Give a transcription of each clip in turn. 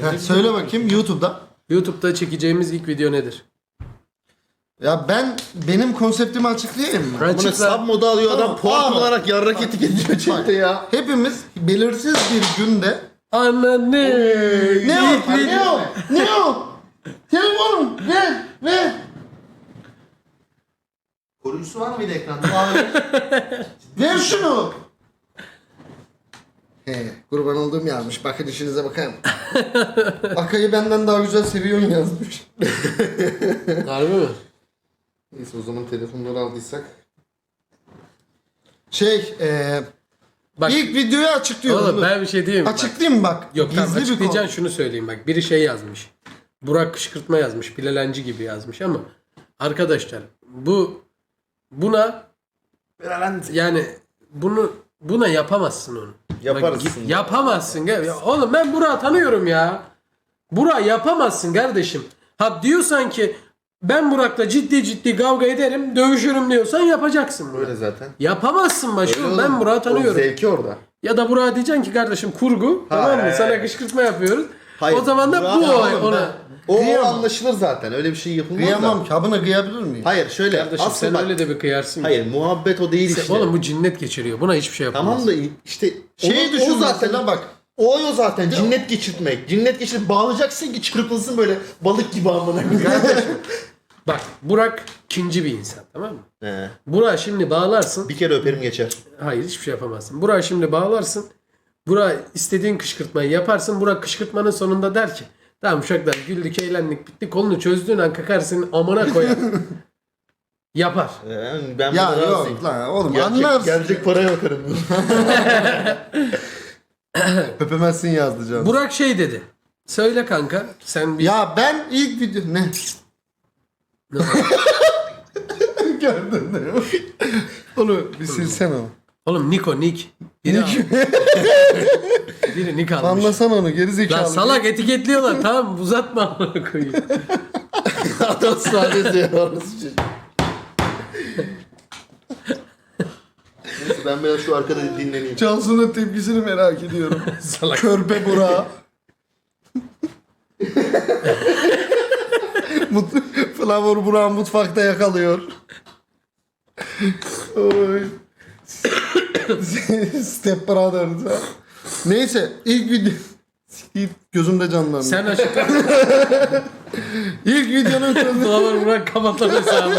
Heh, söyle bakayım YouTube'da. YouTube'da çekeceğimiz ilk video nedir? Ya ben benim konseptimi açıklayayım mı? Ben Bunu Açıkla. sub modu alıyor adam Tamam, puan tamam. olarak yarrak etiketiyor chatte ya. Hepimiz belirsiz bir günde Ananı. ne o? Ne o? Ne o? Telefonum ver ver. Koruyucusu var mıydı ekranda? Ver şunu. He, kurban olduğum yazmış. Bakın işinize bakayım. Akayı benden daha güzel seviyorsun yazmış. Harbi mi? Neyse o zaman telefonları aldıysak. Şey, e, Bak. ilk videoyu açıklıyorum. Oğlum Dur. ben bir şey diyeyim mi? Bak, Açıklayayım bak. Yok tamam Gizli bir konu. açıklayacaksın şunu söyleyeyim bak. Biri şey yazmış. Burak kışkırtma yazmış. Bilelenci gibi yazmış ama arkadaşlar bu buna yani bunu buna yapamazsın onu. Yaparız. Bak, yapamazsın. Ya oğlum ben Burak'ı tanıyorum ya. Burak yapamazsın kardeşim. Ha diyorsan ki ben Burak'la ciddi ciddi kavga ederim, dövüşürüm diyorsan yapacaksın bunu. Öyle zaten. Yapamazsın başım. Ben. Burak'ı tanıyorum. O zevki orada. Ya da Burak'a diyeceksin ki kardeşim kurgu tamam mı? Sana kışkırtma yapıyoruz. Hayır, o zaman da bu olay oğlum ona. O, o Kıyamam. anlaşılır zaten. Öyle bir şey yapılmaz Kıyamam da. ki. Abına kıyabilir miyim? Hayır şöyle. Kardeşim sen bak. öyle de bir kıyarsın. ki. Hayır muhabbet o değil Sen- işte. Oğlum bu cinnet geçiriyor. Buna hiçbir şey yapamaz. Tamam da işte Şey o, düşün o zaten mesela bak. O o zaten cinnet geçirtmek. Cinnet geçirip bağlayacaksın ki çırpılsın böyle balık gibi amına koyayım. Bak Burak ikinci bir insan tamam mı? He. Burak şimdi bağlarsın. Bir kere öperim geçer. Hayır hiçbir şey yapamazsın. Burak şimdi bağlarsın. Burak istediğin kışkırtmayı yaparsın. Burak kışkırtmanın sonunda der ki Tamam uşaklar güldük eğlendik bitti kolunu çözdüğün an kakarsın amına koyar. Yapar. Ee, ben Ya buna razıyım. yok lan oğlum Gerçek, anlarsın. gelecek paraya bakarım. Öpemezsin yazdı canım. Burak şey dedi. Söyle kanka sen bir... Ya ben ilk video... Ne? Gördün mi? Onu bir silsene o. Oğlum Niko Nick. Biri, Biri Nick almış. Anlasana onu geri zekalı. Lan salak etiketliyorlar tamam uzatma amına koyayım. Adam sadece orası çocuk. Neyse ben biraz şu arkada dinleneyim. Cansu'nun tepkisini merak ediyorum. Salak. Körpe Burak'a. Mut Flavor Burak'ı mutfakta yakalıyor. Oy. Step Brothers. ha. Neyse ilk video... Gözümde canlandı. Sen açıkla. İlk videonun sözü... Flower Burak kapatan hesabı.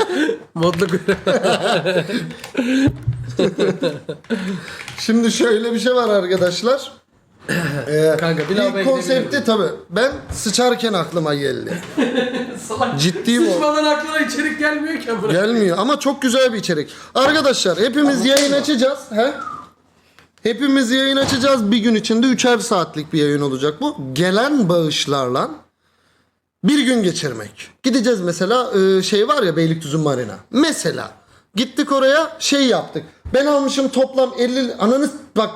Modlu görev. Şimdi şöyle bir şey var arkadaşlar. Ee, Kanka, bir lavaboya ilk konsepti tabi. Ben sıçarken aklıma geldi. Salak. Ciddi bu. Sıçmadan aklına içerik gelmiyor ki amına. Gelmiyor ama çok güzel bir içerik. Arkadaşlar hepimiz yayın açacağız. He? Hepimiz yayın açacağız. Bir gün içinde üçer saatlik bir yayın olacak bu. Gelen bağışlarla bir gün geçirmek. Gideceğiz mesela e, şey var ya Beylikdüzü Marina. Mesela gittik oraya şey yaptık. Ben almışım toplam 50 ananı bak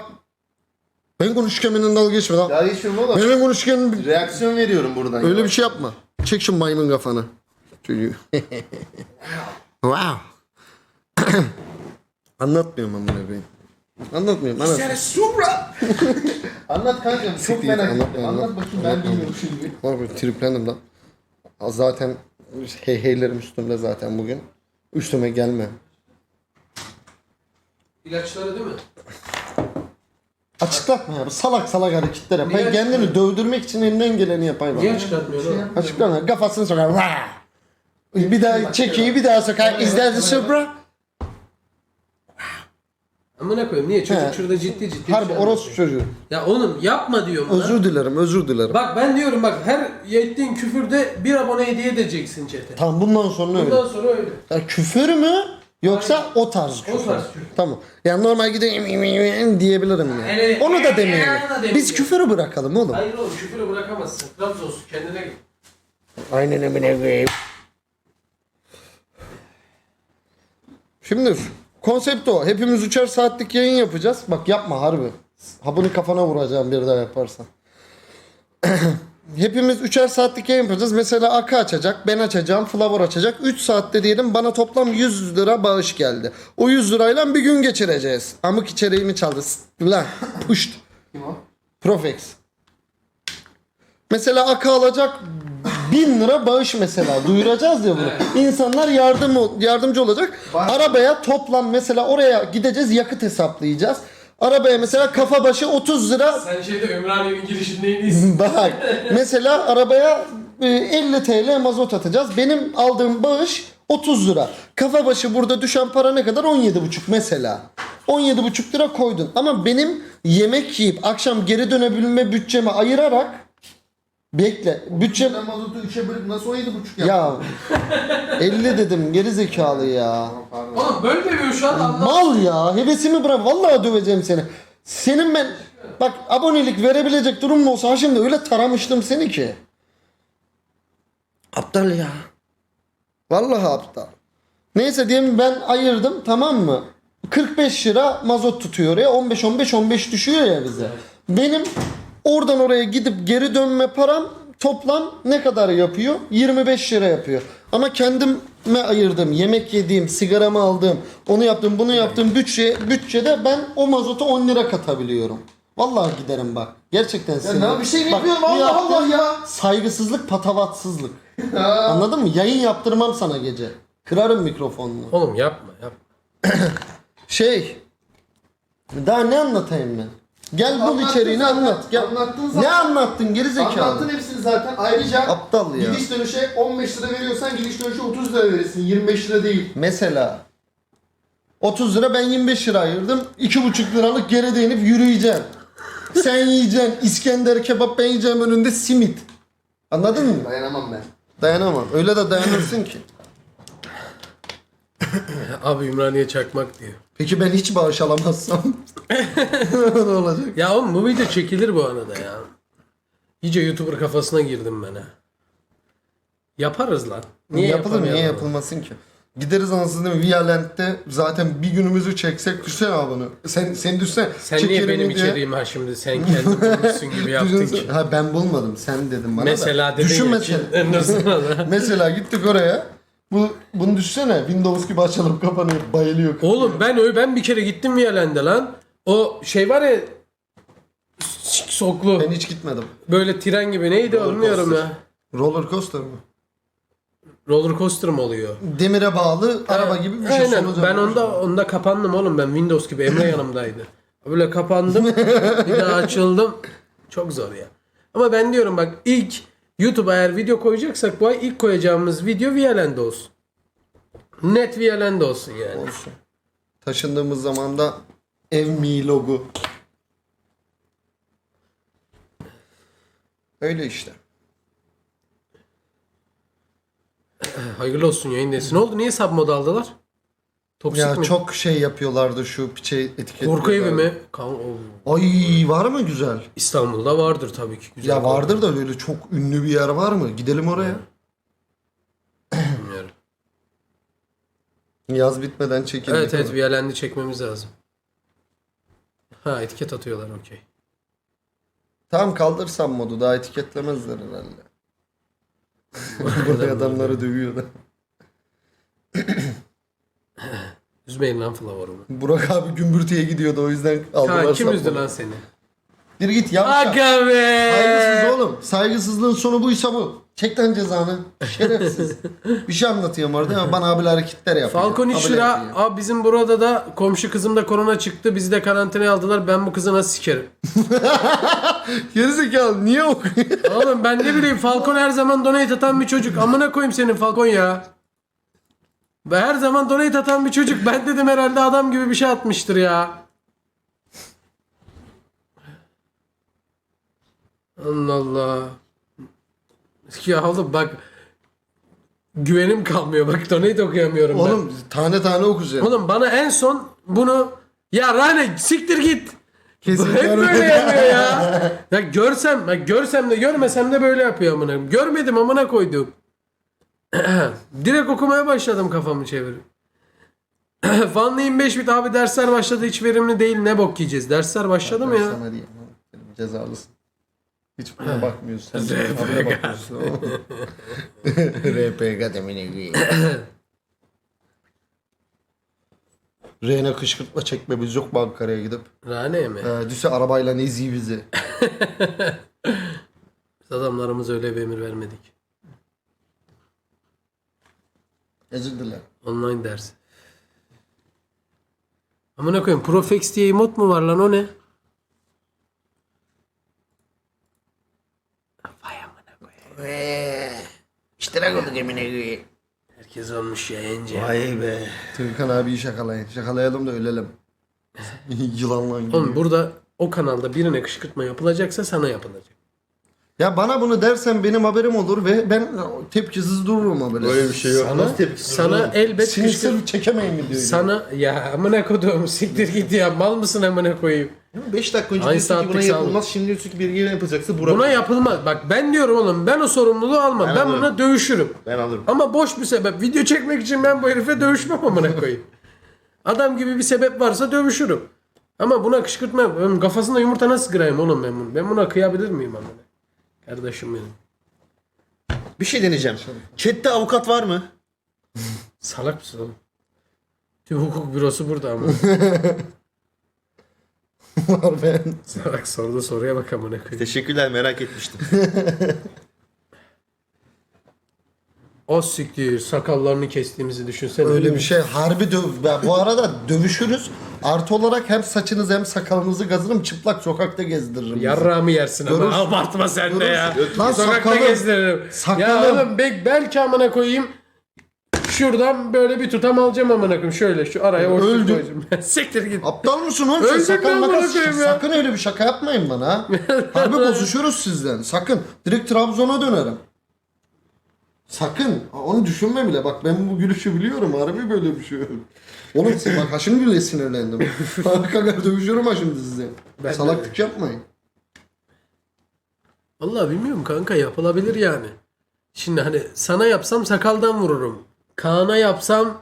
ben konuşurken benden dalga geçme lan. Ya hiç oğlum. Ben konuşurken Reaksiyon veriyorum buradan. Öyle ya. bir şey yapma. Çek şu maymun kafanı. Çocuğu. wow. Anlatmıyorum amına koyayım. Anlatmıyorum. Anlat. Anlat kanka çok Siktir merak git, ettim. Anlat anlatma. bakayım ben Anlatma. bilmiyorum şimdi. Abi triplendim lan. Zaten hey heylerim üstümde zaten bugün. Üstüme gelme. İlaçları değil mi? Açıklatma ya. Salak salak hareketler yap. Niye Ben kendini dövdürmek için elinden geleni yapayım. Niye çıkartmıyorsun oğlum? Açıklama. Kafasını sokar. Vaa! Bir daha çekiyi bir daha sokar. İzlerdi Supra. Amına koyayım niye? Çocuk He. şurada ciddi ciddi. Harbi şey orospu çocuğu. Ya oğlum yapma diyorum lan. Özür dilerim, özür dilerim. Bak ben diyorum bak her ettiğin küfürde bir abone hediye edeceksin chat'e. Tamam bundan sonra öyle. Bundan sonra öyle. Ya küfür mü yoksa o tarz küfür? tarz küfür. Tamam. Yani normal gideyim diyebilirim ya. Hele- Onu da demeyelim. Biz küfürü bırakalım oğlum. Hayır oğlum küfürü bırakamazsın. Trabzonsun kendine gel. Aynen emine koyayım. Şimdi konsept o. Hepimiz üçer saatlik yayın yapacağız. Bak yapma harbi. Hapını kafana vuracağım bir daha yaparsan. Hepimiz üçer saatlik yayın yapacağız. Mesela Aka açacak, ben açacağım, Flavor açacak. 3 saatte diyelim bana toplam 100 lira bağış geldi. O 100 lirayla bir gün geçireceğiz. Amık içeriğimi çaldı. Lan puşt. Kim o? Profex. Mesela Aka alacak 1000 lira bağış mesela duyuracağız ya bunu. İnsanlar yardım yardımcı olacak. Arabaya toplam mesela oraya gideceğiz yakıt hesaplayacağız. Arabaya mesela kafa başı 30 lira Sen şeyde Ümraniye'nin girişindeyiz. Bak mesela arabaya e, 50 TL mazot atacağız. Benim aldığım bağış 30 lira. Kafa başı burada düşen para ne kadar? 17,5 mesela. 17,5 lira koydun. Ama benim yemek yiyip akşam geri dönebilme bütçemi ayırarak bekle. Bütçem Ben mazotu 3'e bölüp nasıl 17,5 yaptın? ya 50 dedim geri zekalı ya. Pardon. Oğlum böyle demiyor şu an anlat. Mal ya hevesimi bırak. Vallahi döveceğim seni. Senin ben bak abonelik verebilecek durum mu olsa ha şimdi öyle taramıştım seni ki. Aptal ya. Vallahi aptal. Neyse diyelim ben ayırdım tamam mı? 45 lira mazot tutuyor ya 15 15 15 düşüyor ya bize. Benim oradan oraya gidip geri dönme param toplam ne kadar yapıyor? 25 lira yapıyor. Ama kendime ayırdığım, yemek yediğim, sigaramı aldığım, onu yaptım, bunu yaptım bütçe bütçede ben o mazota 10 lira katabiliyorum. Vallahi giderim bak. Gerçekten Ya sinirlendim. ne bir şey mi Bak, yapıyorum bu Allah Allah ya. Saygısızlık, patavatsızlık. Anladın mı? Yayın yaptırmam sana gece. Kırarım mikrofonunu. Oğlum yapma yapma. Şey. Daha ne anlatayım ben? Gel bul Anlattın içeriğini zaten. anlat. Gel. Anlattın zaten. Ne anlattın geri zekalı? Anlattın hepsini zaten. Ayrıca Aptal ya. gidiş dönüşe 15 lira veriyorsan gidiş dönüşe 30 lira verirsin. 25 lira değil. Mesela 30 lira ben 25 lira ayırdım. 2,5 liralık geri değinip yürüyeceğim. Sen yiyeceksin İskender kebap ben yiyeceğim önünde simit. Anladın mı? Dayanamam ben. Dayanamam. Öyle de dayanırsın ki. Abi Ümraniye çakmak diyor. Peki ben hiç bağış alamazsam? ne olacak? Ya oğlum bu video çekilir bu arada ya. İyice YouTuber kafasına girdim ben ha. Yaparız lan. Niye Yapılır niye yapamayalım? yapılmasın ki? Gideriz anasını değil mi? Violent'te zaten bir günümüzü çeksek düşsene abi bunu. Sen, sen düşsene. Sen niye Çekerim benim diye. içeriğim ha şimdi sen kendin bulmuşsun gibi yaptın Düşünsene- ki. Ha ben bulmadım. Sen dedin bana Mesela da. dedin Düşün ya, mesela. Mesela gittik oraya. Bu bunu düşsene. Windows gibi açılıp kapanıyor. Bayılıyor. Oğlum ben öyle ben bir kere gittim Viyalen'de lan. O şey var ya soklu Ben hiç gitmedim. böyle tren gibi neydi Roller bilmiyorum coaster. ya. Roller coaster mı? Roller coaster mı oluyor? Demire bağlı araba gibi bir şey. Aynen. Ben var. onda onda kapandım oğlum ben Windows gibi Emre yanımdaydı. Böyle kapandım. bir daha açıldım. Çok zor ya. Ama ben diyorum bak ilk YouTube'a eğer video koyacaksak bu ay ilk koyacağımız video Viyalen'de olsun. Net Viyalen'de olsun yani. Olsun. Taşındığımız zaman da ev mi logo. Öyle işte. Hayırlı olsun yayındayız. Ne oldu? Niye sub mod aldılar? Toksik Ya mi? çok şey yapıyorlardı şu piçe etiket. Korku evi mi? Kan- Ay var mı güzel? İstanbul'da vardır tabii ki. Güzel Ya korku vardır da böyle çok ünlü bir yer var mı? Gidelim oraya. bilmiyorum. Yaz bitmeden çekelim. Evet evet Viyalen'de çekmemiz lazım. Ha etiket atıyorlar okey. Tamam kaldırsam modu daha etiketlemezler herhalde. Burada adamları dövüyorlar. Üzmeyin lan Flavor'umu. Burak abi gümbürtüye gidiyordu o yüzden aldılar. Ha kim üzdü sapını. lan seni? Bir git yavşak. Aga be! Saygısız oğlum. Saygısızlığın sonu buysa bu. Çek lan cezanı. Şerefsiz. bir şey anlatıyorum orada ama bana abiler hareketler yapıyor. Falcon 3 Abiler lira. yapıyor. Abi bizim burada da komşu kızım da korona çıktı. Bizi de karantinaya aldılar. Ben bu kızı nasıl sikerim? Gerizekalı niye okuyor? Oğlum ben ne bileyim Falcon her zaman donate atan bir çocuk. Amına koyayım senin Falcon ya. Ve her zaman donate atan bir çocuk. Ben dedim herhalde adam gibi bir şey atmıştır ya. Allah Allah. Ya oğlum bak güvenim kalmıyor. Bak donate okuyamıyorum ben. Oğlum tane tane okuyacağım. Oğlum bana en son bunu ya Rane siktir git. Kesin Hep görmedim. böyle yapıyor ya. Ya görsem, bak görsem de görmesem de böyle yapıyor amına. Görmedim amına koydum. Direkt okumaya başladım kafamı çevirip. Fanlı 25 bit abi dersler başladı hiç verimli değil ne bok yiyeceğiz. Dersler başladı mı ya? Sana diyeyim. Cezalısın. Hiç buna bakmıyorsun. Sen RPG. habire bakıyorsun. RPG demine gibi. Reyne kışkırtma çekmemiz yok mu Ankara'ya gidip? Rane mi? Ee, düşse arabayla eziyor bizi. Biz adamlarımıza öyle bir emir vermedik. Özür dilerim. Online ders. Amına koyayım Profex diye emot mu var lan o ne? Vay amına koyayım. İştirak olduk emine göğe. Herkes olmuş yayıncı. Vay be. Türkan abiyi şakalayın. Şakalayalım da ölelim. Yılanla gibi. Oğlum burada o kanalda birine kışkırtma yapılacaksa sana yapılacak. Ya bana bunu dersen benim haberim olur ve ben tepkisiz dururum ha böyle. Böyle bir şey yok. Sana, Nasıl tepkisiz sana oğlum? elbet kışkırt... Sinirsel çekemeyin mi diyor. Sana ya amına koduğum siktir git ya mal mısın amına koyayım. 5 dakika önce Aynı diyorsun ki buna saatlik yapılmaz. Şimdi diyorsun ki bir yere yapılacaksa Burak. Buna yapılmaz. Bak ben diyorum oğlum ben o sorumluluğu almam. Ben Ben, alırım. buna dövüşürüm. Ben alırım. Ama boş bir sebep. Video çekmek için ben bu herife dövüşmem amına koyayım. Adam gibi bir sebep varsa dövüşürüm. Ama buna kışkırtma kafasında yumurta nasıl kırayım oğlum ben bunu? Ben buna kıyabilir miyim amına? Kardeşim benim. Bir şey deneyeceğim. Chat'te avukat var mı? Salak mısın oğlum? Tüm hukuk bürosu burada ama. var ben. Salak sordu soruya bak amına koyayım. Teşekkürler merak etmiştim. O siktir sakallarını kestiğimizi düşünsene. Öyle bir şey harbi döv. Ben bu arada dövüşürüz. Artı olarak hem saçınızı hem sakalınızı gazırım çıplak sokakta gezdiririm. bizi. Yarrağımı yersin ama Görürsün. abartma sen de ya. Görürsün. Lan Sokakta sakalım. gezdiririm. Sakalım. Ya oğlum bek belki amına koyayım. Şuradan böyle bir tutam alacağım amına koyayım. Şöyle şu araya boşluk Öldüm. koyacağım. Siktir git. Aptal mısın oğlum sen? Öldüm Sakal ben makas. ya. Sakın öyle bir şaka yapmayın bana. ha. Harbi bozuşuruz sizden. Sakın. Direkt Trabzon'a dönerim. Sakın. Onu düşünme bile. Bak ben bu gülüşü biliyorum. Harbi böyle bir şey. Oğlum bak ha şimdi bile sinirlendim. Hakikaten dövüşüyorum ha şimdi size. Ben- Salaklık yapmayın. Vallahi bilmiyorum kanka yapılabilir yani. Şimdi hani sana yapsam sakaldan vururum. Kaan'a yapsam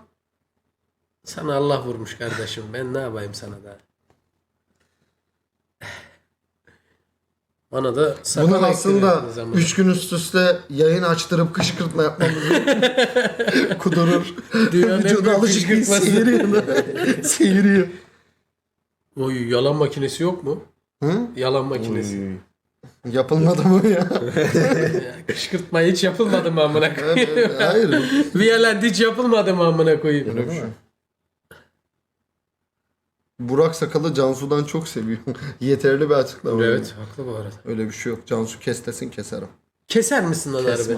sana Allah vurmuş kardeşim. Ben ne yapayım sana da? Bana da sakal Bunun aslında ektirdiniz ama. 3 gün üst üste yayın açtırıp kışkırtma yapmamızı kudurur. Dünyanın en Vücuda büyük alışık değil kışkırtması. seyiriyor. seyiriyor. Oy yalan makinesi yok mu? Hı? Yalan makinesi. Yapılmadı mı ya? Ya, Kışkırtma hiç yapılmadı mı amına koyayım? Hayır. Violent hiç yapılmadı mı amına koyayım? Öyle mi? Burak Sakalı Cansu'dan çok seviyor. Yeterli bir açıklama. Evet haklı bu arada. Öyle bir şey yok. Cansu kes desin keserim. Keser misin lan harbi? Kesmem.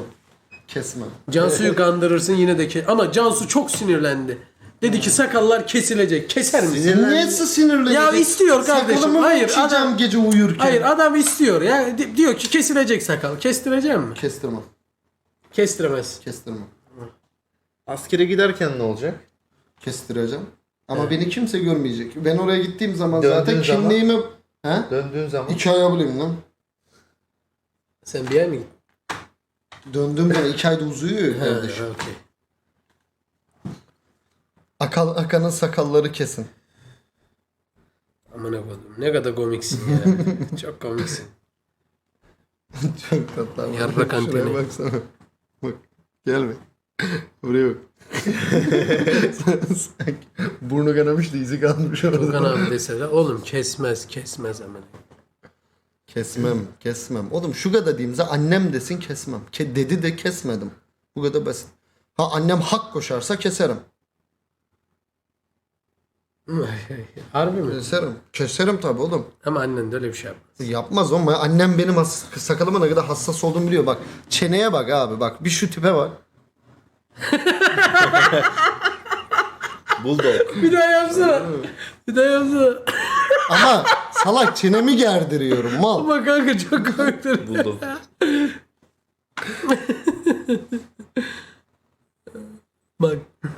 Kesmem. Cansu'yu kandırırsın yine de ke Ama Cansu çok sinirlendi. Dedi ki sakallar kesilecek. Keser misin? Niye sinirli? Ya istiyor kardeşim. Sakalımı Hayır, Hayır adam- adam... gece uyurken. Hayır adam istiyor ya. Di- diyor ki kesilecek sakal. Kestireceğim mi? Kestirmem. Kestiremez. Kestirmem. Askere giderken ne olacak? Kestireceğim. Ama beni kimse görmeyecek. Ben oraya gittiğim zaman Döndüğün zaten zaman- kimliğimi... He? Döndüğün zaman. İki aya bulayım lan. Sen bir yer mi gittin? Döndüğüm zaman iki ayda uzuyor ya kardeşim. Ha, okey. Akal, Akan'ın sakalları kesin. Amına koydum. Ne kadar komiksin ya. Çok komiksin. Çok tatlı. ama. Yarrak Şuraya anteni. baksana. Bak. Gel be. Buraya bak. Sanki Burnu kanamış da izi kalmış orada. Furkan abi dese de oğlum kesmez kesmez hemen. Kesmem, kesmem. Oğlum şu kadar diyeyimse annem desin kesmem. Ke dedi de kesmedim. Bu kadar basit. Ha annem hak koşarsa keserim. Harbi mi? Keserim. Keserim tabii oğlum. Ama annen de öyle bir şey yapmaz. Yapmaz ama annem benim has- sakalıma ne kadar hassas olduğumu biliyor. Bak çeneye bak abi bak bir şu tipe bak. Bulldog. Bir daha yapsana. Bir daha yapsana. Ama salak çenemi gerdiriyorum mal. Ama kanka çok komiktir. Bulldog. Bak.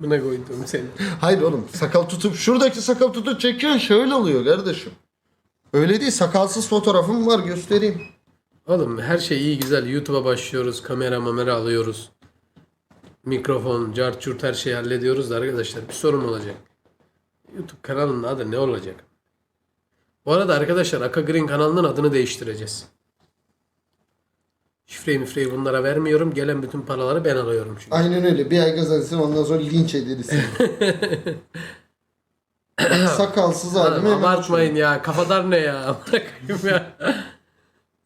Buna koydum seni. Hayır oğlum sakal tutup şuradaki sakal tutup çekiyorsun şöyle oluyor kardeşim. Öyle değil sakalsız fotoğrafım var göstereyim. Oğlum her şey iyi güzel. YouTube'a başlıyoruz. Kamera mamera alıyoruz. Mikrofon, cart çurt her şeyi hallediyoruz da arkadaşlar bir sorun olacak. YouTube kanalının adı ne olacak? Bu arada arkadaşlar Aka Green kanalının adını değiştireceğiz. Şifreyi mifreyi bunlara vermiyorum. Gelen bütün paraları ben alıyorum çünkü. Aynen öyle bir ay kazansın ondan sonra linç ederiz. Sakalsız halimi hemen Abartmayın ya. Kafadar ne ya? Bırakayım ya.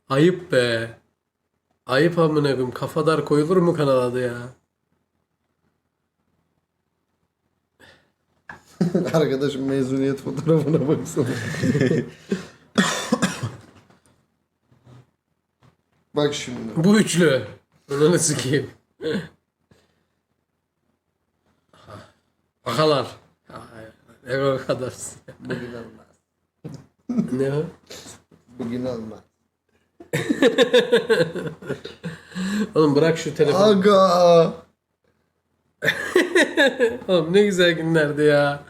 Ayıp be. Ayıp amına koyayım. Kafadar koyulur mu kanal adı ya? Arkadaşım mezuniyet fotoğrafına baksana. Bak şimdi. Bu üçlü. Onu sikeyim. Akalar. Ne o kadar. Bugün olmaz. Ne o? Bugün olmaz. Oğlum bırak şu telefonu. Aga. Oğlum ne güzel günlerdi ya.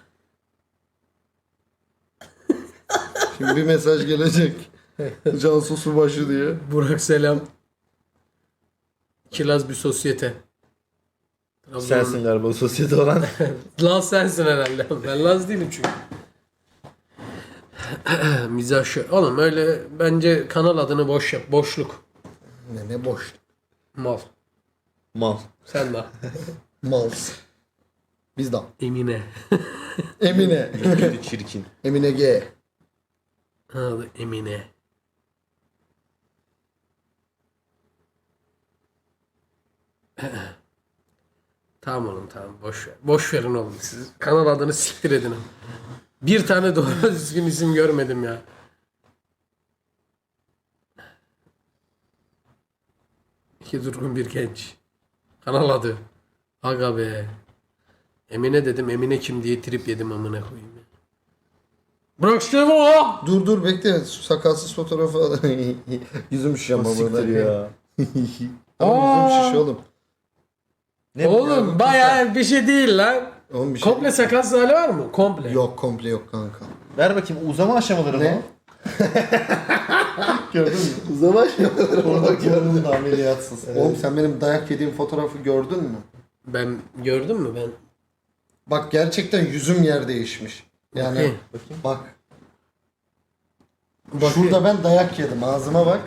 Şimdi bir mesaj gelecek. Cansu Subaşı diye. Burak selam. Kilaz bir sosyete. Trabzon- Sensin galiba sosyete olan. Laz sensin herhalde. Ben Laz değilim çünkü. Mizah şu. Oğlum öyle bence kanal adını boş yap. Boşluk. Ne ne boş. Mal. Mal. Sen de. Mals. Biz de. Emine. Emine. Kötü çirkin. Emine G. Adı Emine. tamam oğlum tamam boş ver. Boş verin oğlum siz. Kanal adını siktir edin. Bir tane doğru düzgün isim görmedim ya. İki durgun bir genç. Kanal adı. Aga be. Emine dedim. Emine kim diye trip yedim amına koyayım. ya. Bırak işte bu. Dur dur bekle. Şu sakalsız fotoğrafı al. Yüzüm şiş ama Siktir böyle. ya. Ama yüzüm Aa. şiş oğlum. Ne Oğlum bayağı bir şey değil lan. Oğlum bir şey. Komple sakalsız hali var mı? Komple. Yok komple yok kanka. Ver bakayım uzama aşamaları Ne? mı? Gördün mü? Uzama aşamaları Orada gördün ameliyatsız. Oğlum sen benim dayak yediğim fotoğrafı gördün mü? Ben gördün mü ben? Bak gerçekten yüzüm yer değişmiş. Yani Bakayım. bak. Bakayım. Şurada ben dayak yedim. Ağzıma bak.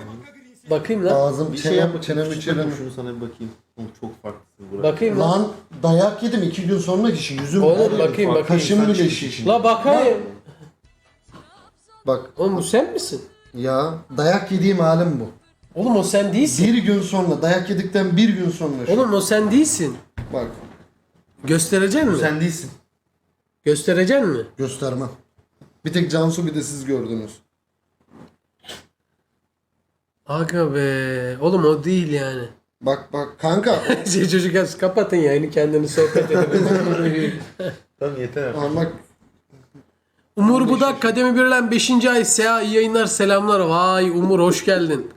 Bakayım lan. Ağzım Bir şey çenem, yap çenem bakayım. içerim. Şunu sana bir bakayım. Oğlum çok farklısın Burak. Bakayım lan. Lan dayak yedim iki gün sonra kişi yüzüm Oğlum her yeri bakayım, fark. bakayım. Kaşım bile Saçın şiş. La bakayım. Bak Oğlum bu sen misin? ya dayak yediğim halim bu. Oğlum o sen değilsin. Bir gün sonra dayak yedikten bir gün sonra şu. Oğlum o sen değilsin. Bak Göstereceksin mi? Sen değilsin. Göstereceksin mi? göstermem. Bir tek Cansu bir de siz gördünüz. Aga be. Oğlum o değil yani. Bak bak kanka. şey çocuk yaz kapatın yayını kendini sohbet edin. Tamam yeter artık. Ama bak Umur Budak Kademi Birlen 5. ay SEA iyi yayınlar selamlar. Vay Umur hoş geldin.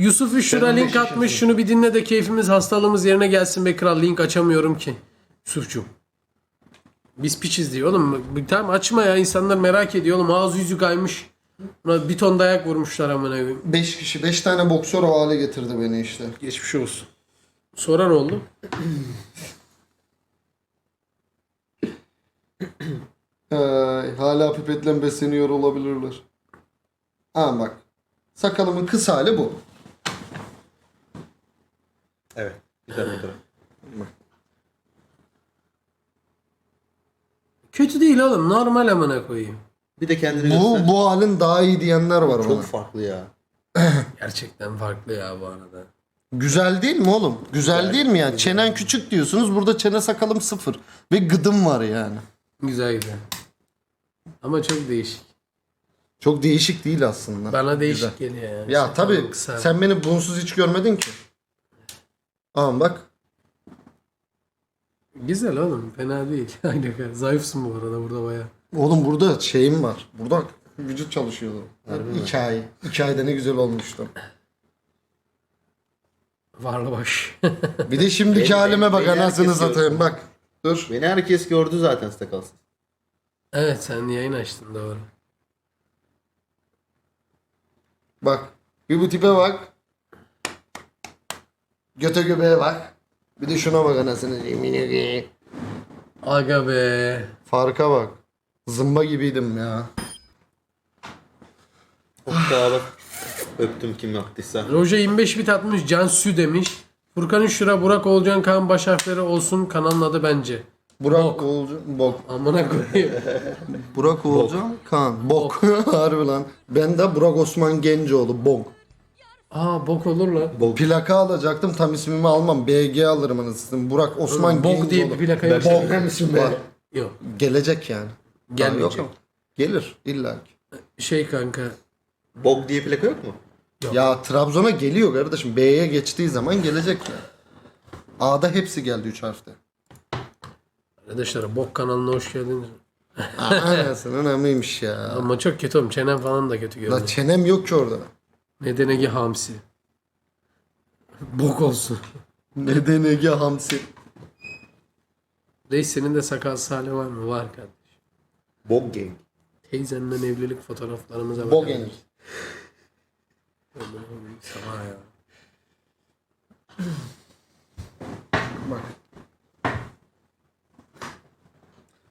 Yusuf Sen link 15 atmış. Şunu bir dinle de keyfimiz hastalığımız yerine gelsin be kral. Link açamıyorum ki. Yusuf'cum. Biz piçiz diyor oğlum. Tamam açma ya insanlar merak ediyor oğlum. Ağzı yüzü kaymış. Buna bir ton dayak vurmuşlar amına koyayım. 5 kişi 5 tane boksör o hale getirdi beni işte. Geçmiş olsun. Sonra ne oldu? Ee, hala pipetle besleniyor olabilirler. Ha bak. Sakalımın kısa hali bu. Evet. Güzel fotoğraf. Kötü değil oğlum. Normal amına koyayım. Bir de kendini Bu göster. bu halin daha iyi diyenler var bana. Çok farklı ya. Gerçekten farklı ya bu arada. Güzel değil mi oğlum? Güzel değil mi yani? Çenen küçük diyorsunuz. Burada çene sakalım sıfır. Ve gıdım var yani. Güzel güzel. Ama çok değişik. Çok değişik değil aslında. Bana değişik Güzel. geliyor yani. Ya Sakalım tabii kısa. sen beni bunsuz hiç görmedin ki. Ama bak Güzel oğlum. Fena değil. Öyle. Zayıfsın bu arada burada baya. oğlum burada şeyim var. Burada vücut çalışıyordu. İki ay. İki ayda ne güzel olmuştu. Varlı baş. Bir de şimdiki Beni- halime bak beni anasını herkes satayım bak. Dur. Beni herkes gördü zaten sakalsız. evet sen yayın açtın doğru. Bak. Bir bu tipe bak. Göte göbeğe bak. Bir de şuna bak anasını satayım. Aga be. Farka bak. Zımba gibiydim ya. Hatta bak. Öptüm kim yaptıysa. Roja 25 bit atmış. Can Sü demiş. Furkan'ın şura Burak Olcan Kaan baş harfleri olsun kanalın adı bence. Burak Bok. Oğulcan. Bok. Amına koyayım. Burak Oğulcan. Kaan. Bok. Harbi lan. Ben de Burak Osman Gencoğlu. Bok. Aa bok olur lan. Plaka alacaktım tam ismimi almam. BG alırım anasını. Burak Osman Bok diye olur. bir plaka yok. Bok demişim be. var. Yok. Gelecek yani. Gelmeyecek. Yok ama. Gelir illa ki. Şey kanka. Bog diye plaka yok mu? Yok. Ya Trabzon'a geliyor kardeşim. B'ye geçtiği zaman gelecek ya. A'da hepsi geldi 3 harfte. Arkadaşlar bok kanalına hoş geldiniz. Anasının önemliymiş ya. Ama çok kötü oğlum. Çenem falan da kötü La görünüyor. çenem yok ki orada. Nedeni hamsi. Bok olsun. Neden Ege Hamsi? Reis senin de sakalsız hali var mı? Var kardeş. Bog gang. Teyzenle evlilik fotoğraflarımıza bak. Bogen. Sabah ya. Bak.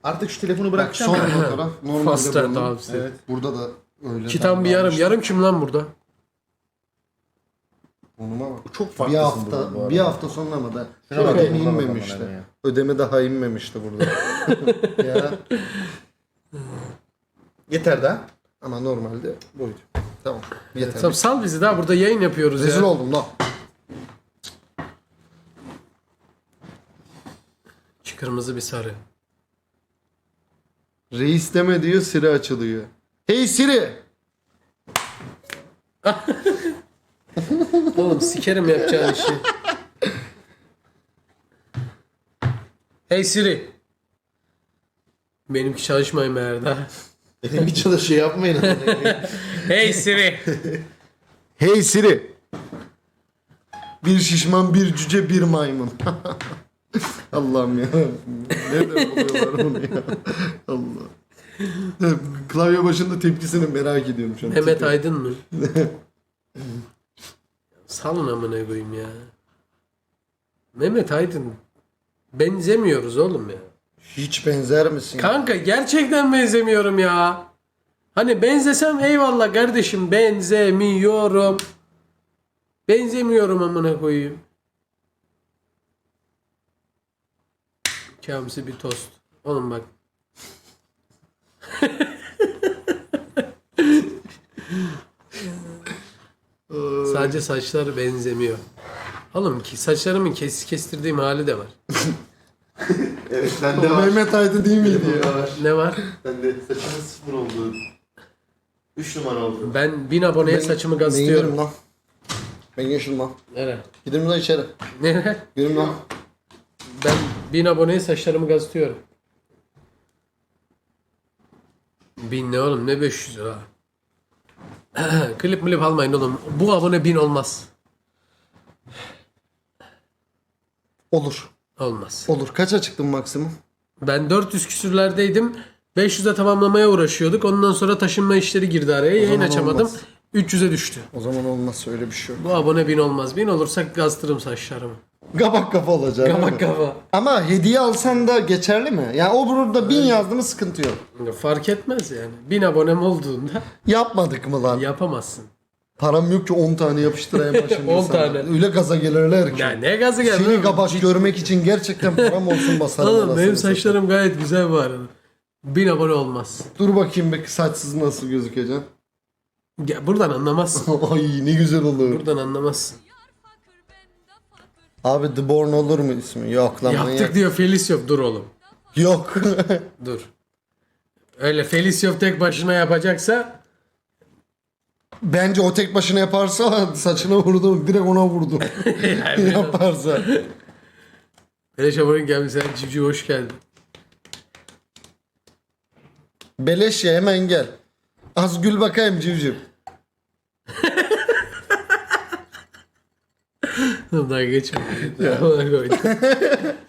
Artık şu telefonu Bak bırakacağım. son fotoğraf. Normalde Faster bunun-. Evet. Burada da öyle. Kitan bir yarım. Yarım kim lan burada? Konuma bak. Çok Bir farklısın hafta, burada bu arada. bir hafta sonra mı da Şuna bak, ödeme bak inmemişti. ya. Ödeme daha inmemişti burada. ya Yeter daha. ama normalde buydu. Tamam. Yeter. Tamam sal bizi daha burada yayın yapıyoruz Rezil ya. oldum lan. Şu kırmızı bir sarı. Reis deme diyor Siri açılıyor. Hey Siri. Oğlum sikerim yapacağın işi. Hey Siri. Benimki çalışmayın meğer daha. Benim bir çalışıyor yapmayın. Hey Siri. Hey Siri. Bir şişman, bir cüce, bir maymun. Allah'ım ya. Nereden buluyorlar bunu ya? Allah. Klavye başında tepkisini merak ediyorum şu an. Mehmet Aydın mı? Salın amına koyayım ya. Mehmet Aydın. Benzemiyoruz oğlum ya. Hiç benzer misin? Kanka gerçekten benzemiyorum ya. Hani benzesem eyvallah kardeşim benzemiyorum. Benzemiyorum amına koyayım. Kamsi bir tost. Oğlum bak. Sadece saçları benzemiyor. Oğlum ki saçlarımın kes, kestirdiğim hali de var. evet O bende var. Mehmet Aydın değil miydi ya? Ne var? Bende saçımın sıfır oldu. 3 numara oldu. Ben bin aboneye Ben- saçımı Ben gazlıyorum. lan. Ben geçirim lan. Nere? Giderim lan içeri. Nere? Giderim lan. Ben bin aboneye saçlarımı gazlıyorum. Bin ne oğlum ne 500 lira. Klip milip almayın oğlum. Bu abone bin olmaz. Olur. Olmaz. Olur. Kaça çıktın maksimum? Ben 400 küsürlerdeydim. 500'e tamamlamaya uğraşıyorduk. Ondan sonra taşınma işleri girdi araya. Yayın zaman açamadım. olmaz. 300'e düştü. O zaman olmaz öyle bir şey yok. Bu abone bin olmaz. Bin olursak gazdırırım saçlarımı. Kabak kafa olacak. değil Kabak mi? kafa. Ama hediye alsan da geçerli mi? Yani o burada bin yazdı mı sıkıntı yok. Fark etmez yani. Bin abonem olduğunda Yapmadık mı lan? yapamazsın. Param yok ki 10 tane yapıştırayım başımda 10 sana. tane. Öyle gaza gelirler ki. Ya ne gazı geldi? Seni kabak görmek için gerçekten param olsun basarım. Oğlum anasını benim satayım. saçlarım gayet güzel bu arada. Bin abone olmaz. Dur bakayım be saçsız nasıl gözükeceksin. Ya buradan anlamazsın. Ay ne güzel olur. buradan anlamazsın. Abi The Born olur mu ismi? Yok lan Yaptık manyak. diyor Felisyov. Dur oğlum. Yok. Dur. Öyle Felisyov tek başına yapacaksa Bence o tek başına yaparsa saçına vurdu. Direkt ona vurdu. yaparsa. Beleş abone gelmiş. Sen civciv hoş geldin. Beleş ya hemen gel. Az gül bakayım civciv. Daha geçme. Daha koydum.